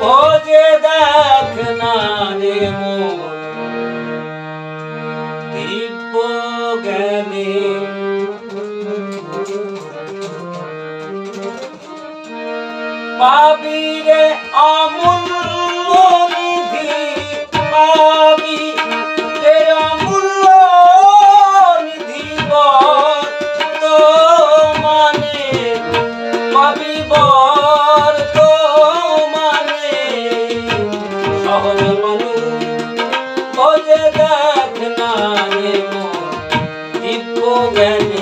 ভোজে দেখ না রে মোর দিব্য জ্ঞানে। পাবি রে অমূল্য নিধি পাবি সহজ মানুষ বোঝে দেখ না রে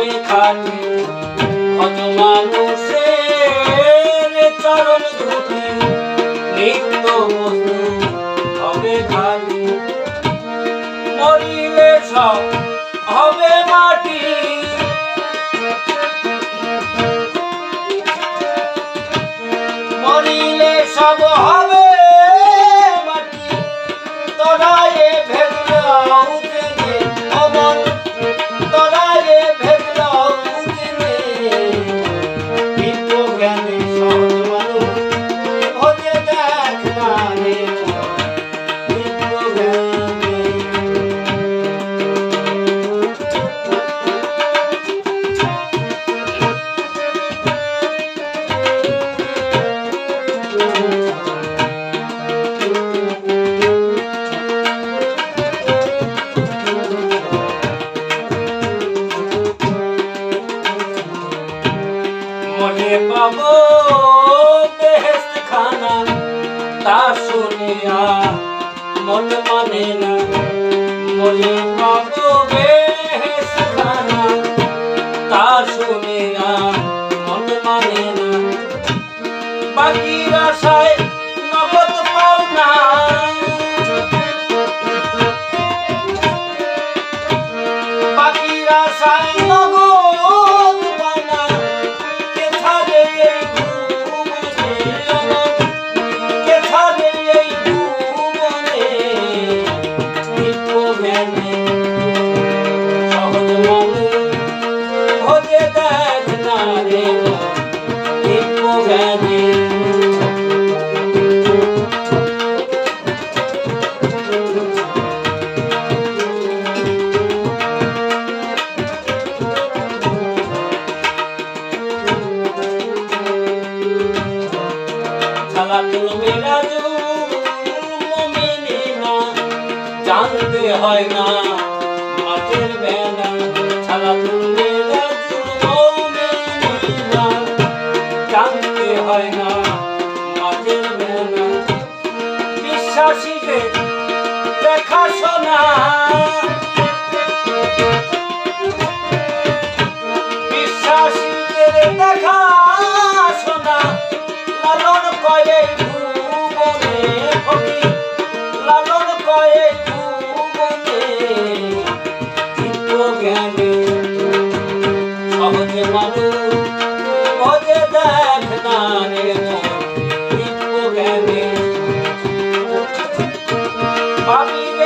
হবে খাটি কত হবে খাটি মরিলে সব হবে মাটি। জ্ঞানে সহজ মানুষ ভোজে দেখ না রে বিপ্র পাবো বেহেস্ত খানা তা শুনিয়া মন মানে না। মনে পাবো বেহেস্ত খানা তা শুনিয়া মন মানে না। বাকি আশায় নগদ পাওনা বাকি জানতে হয় না মাটির বেলা সালাতুল দেখাশোনা বিশ্বাসীদের দেখাশোনা লালন কয়ে ভুবনে ফকির লালন কয়ে ভুবনে দিব্য জ্ঞানে সহজে মানুষ ভজে দেখ না রে মন। দিব্য জ্ঞানে